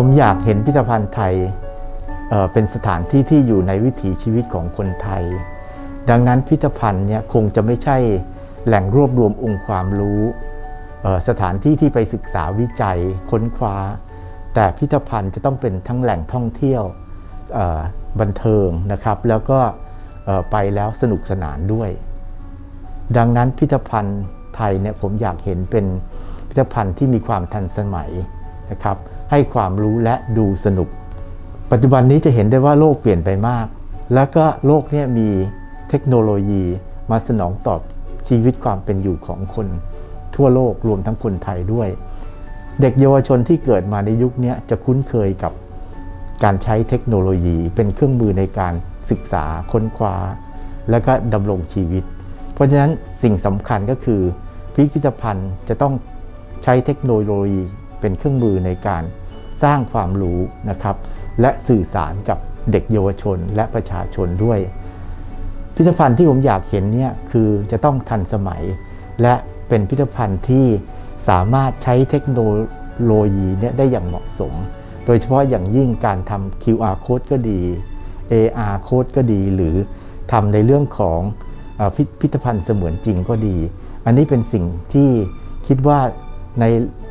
ผมอยากเห็นพิพิธภัณฑ์ไทยเเป็นสถานที่ที่อยู่ในวิถีชีวิตของคนไทย ดังนั้นพิพิธภัณฑ์เนี่ยคงจะไม่ใช่แหล่งรวบรวมองค์ความรู้สถานที่ที่ไปศึกษาวิจัยค้นคว้า แต่พิพิธภัณฑ์จะต้องเป็นทั้งแหล่งท่องเที่ยวบันเทิงนะครับ แล้วก็ไปแล้วสนุกสนานด้วย ดังนั้นพิพิธภัณฑ์ไทยเนี่ยผมอยากเห็นเป็นพิพิธภัณฑ์ที่มีความทันสมัยนะครับ ให้ความรู้และดูสนุก ปัจจุบันนี้จะเห็นได้ว่าโลกเปลี่ยนไปมาก แล้วก็โลกเนี่ยมีเทคโนโลยีมาสนองตอบชีวิตความเป็นอยู่ของคน ทั่วโลกรวมทั้งคนไทยด้วย เด็กเยาวชนที่เกิดมาในยุคนี้จะคุ้นเคยกับการใช้เทคโนโลยีเป็นเครื่องมือในการศึกษาค้นคว้า และก็ดำรงชีวิต เพราะฉะนั้นสิ่งสำคัญก็คือพิพิธภัณฑ์จะต้องใช้เทคโนโลยีเป็นเครื่องมือในการ สร้างความรู้นะครับ และสื่อสารกับเด็กเยาวชนและประชาชนด้วย พิพิธภัณฑ์ที่ผมอยากเห็นเนี่ยคือจะต้องทันสมัย และเป็นพิพิธภัณฑ์ที่สามารถใช้เทคโนโลยีเนี่ยได้อย่างเหมาะสม โดยเฉพาะอย่างยิ่งการทำ QR code ก็ดี AR code ก็ดีหรือทำในเรื่องของอพิพิธภัณฑ์เสมือนจริงก็ดี อันนี้เป็นสิ่งที่คิดว่าใน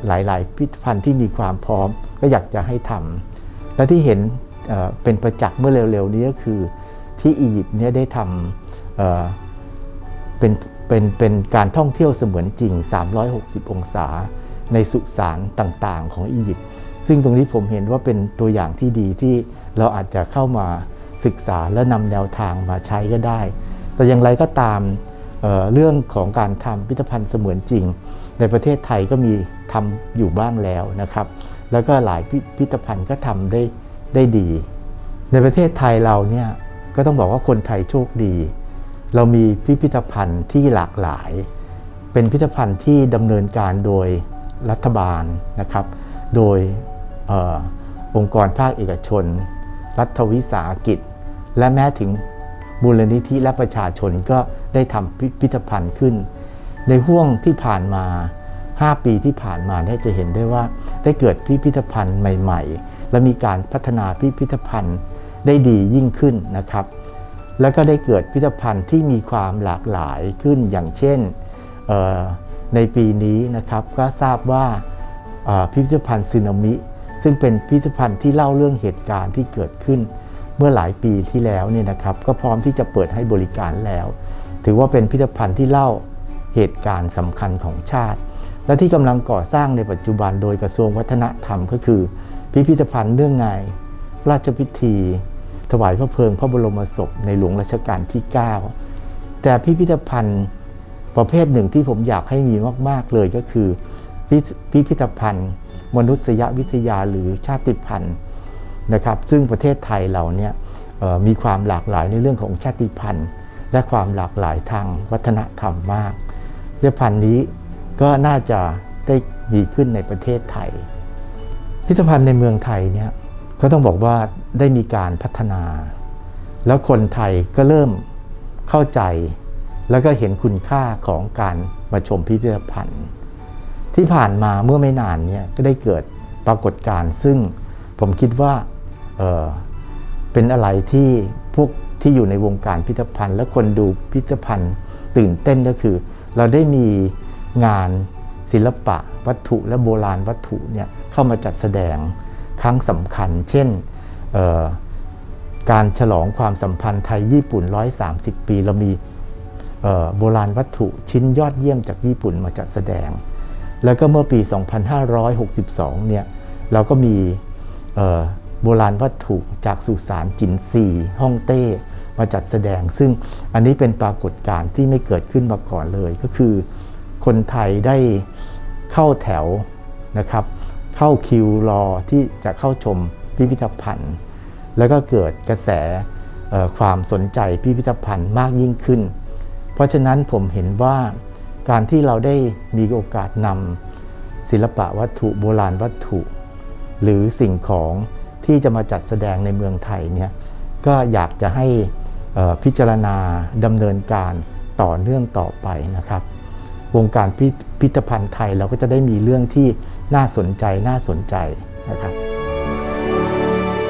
หลาย ๆ พิพิธภัณฑ์ที่มีความพร้อม ก็อยากจะให้ทำและที่เห็นเเป็นประจักษ์เมื่อเร็วๆนี้ก็คือที่อียิปต์เนี่ยได้ทำเเป็นเป็นเป็นการท่องเที่ยวเสมือนจริง 360 องศา ในสุสานต่างๆ ของอียิปต์ซึ่งตรงนี้ผมเห็นว่าเป็นตัวอย่างที่ดีที่เราอาจจะเข้ามาศึกษาและนำแนวทางมาใช้ก็ได้ แต่อย่างไรก็ตามเเรื่องของการทำพิพิธภัณฑ์เสมือนจริง ในประเทศไทยก็มีทำอยู่บ้างแล้วนะครับ แล้วก็หลายพิพิธภัณฑ์ก็ทำได้ได้ดี ในประเทศไทยเราเนี่ยก็ต้องบอกว่าคนไทยโชคดี เรามีพิพิธภัณฑ์ที่หลากหลาย เป็นพิพิธภัณฑ์ที่ดำเนินการโดยรัฐบาลนะครับ โดยออองค์กรภาคเอกชน รัฐวิสาหกิจ และแม้ถึงมูลนิธิและประชาชนก็ได้ทำพิพิธภัณฑ์ขึ้น ในห่วงที่ผ่านมา 5 ปีที่ผ่านมาเนี่ยจะเห็นได้ว่าได้เกิดพิพิธภัณฑ์ใหม่ ๆ และมีการพัฒนาพิพิธภัณฑ์ได้ดียิ่งขึ้นนะครับ แล้วก็ได้เกิดพิพิธภัณฑ์ที่มีความหลากหลายขึ้นอย่างเช่นในปีนี้นะครับก็ทราบว่าพิพิธภัณฑ์ซึนามิ ซึ่งเป็นพิพิธภัณฑ์ที่เล่าเรื่องเหตุการณ์ที่เกิดขึ้น เมื่อหลายปีที่แล้วเนี่ยนะครับ ก็พร้อมที่จะเปิดให้บริการแล้ว ถือว่าเป็นพิพิธภัณฑ์ที่เล่าเหตุการณ์สำคัญของชาติ และที่กำลังก่อสร้างในปัจจุบันโดยกระทรวงวัฒนธรรมก็คือ พิพิธภัณฑ์เนื่องในพระราชพิธี ถวายพระเพลิงพระบรมศพในหลวงรัชกาลที่ 9 แต่พิพิธภัณฑ์ประเภทหนึ่งที่ผมอยากให้มีมาก ๆ เลยก็คือพิพิพิธภัณฑ์ มนุษยวิทยาหรือชาติพันธุ์นะครับ ซึ่งประเทศไทยเราเนี่ยมีความหลากหลายในเรื่องของชาติพันธุ์ และความหลากหลายทางวัฒนธรรมมากพิพิธภัณฑ์นี้ ก็น่าจะได้มีขึ้นในประเทศไทย พิพิธภัณฑ์ในเมืองไทยเนี่ยก็ต้องบอกว่าได้มีการพัฒนา แล้วคนไทยก็เริ่มเข้าใจ แล้วก็เห็นคุณค่าของการมาชมพิพิธภัณฑ์ ที่ผ่านมาเมื่อไม่นานเนี่ยก็ได้เกิดปรากฏการณ์ซึ่งผมคิดว่าเออเป็นอะไรที่พวกที่อยู่ในวงการพิพิธภัณฑ์ และคนดูพิพิธภัณฑ์ตื่นเต้นก็คือ เราได้มี งานศิลปะ วัตถุและโบราณวัตถุเนี่ยเข้ามาจัดแสดงครั้งสำคัญ เช่นการฉลองความสัมพันธ์ไทยญี่ปุ่น 130 ปี เรามีโบราณวัตถุชิ้นยอดเยี่ยมจากญี่ปุ่นมาจัดแสดง แล้วก็เมื่อปี 2562 เนี่ยเราก็มีโบราณวัตถุจากสุสานจินซีฮ่องเต้มาจัดแสดง ซึ่งอันนี้เป็นปรากฏการณ์ที่ไม่เกิดขึ้นมาก่อนเลยก็คือ คนไทยได้เข้าแถวนะครับ เข้าคิวรอที่จะเข้าชมพิพิธภัณฑ์ แล้วก็เกิดกระแสความสนใจพิพิธภัณฑ์มากยิ่งขึ้น เพราะฉะนั้นผมเห็นว่าการที่เราได้มีโอกาสนำศิลปะวัตถุโบราณวัตถุ หรือสิ่งของที่จะมาจัดแสดงในเมืองไทยเนี่ยก็อยากจะให้พิจารณาดำเนินการต่อเนื่องต่อไปนะครับ วงการพิพิธภัณฑ์ไทย เราก็จะได้มีเรื่องที่น่าสนใจน่าสนใจนะครับ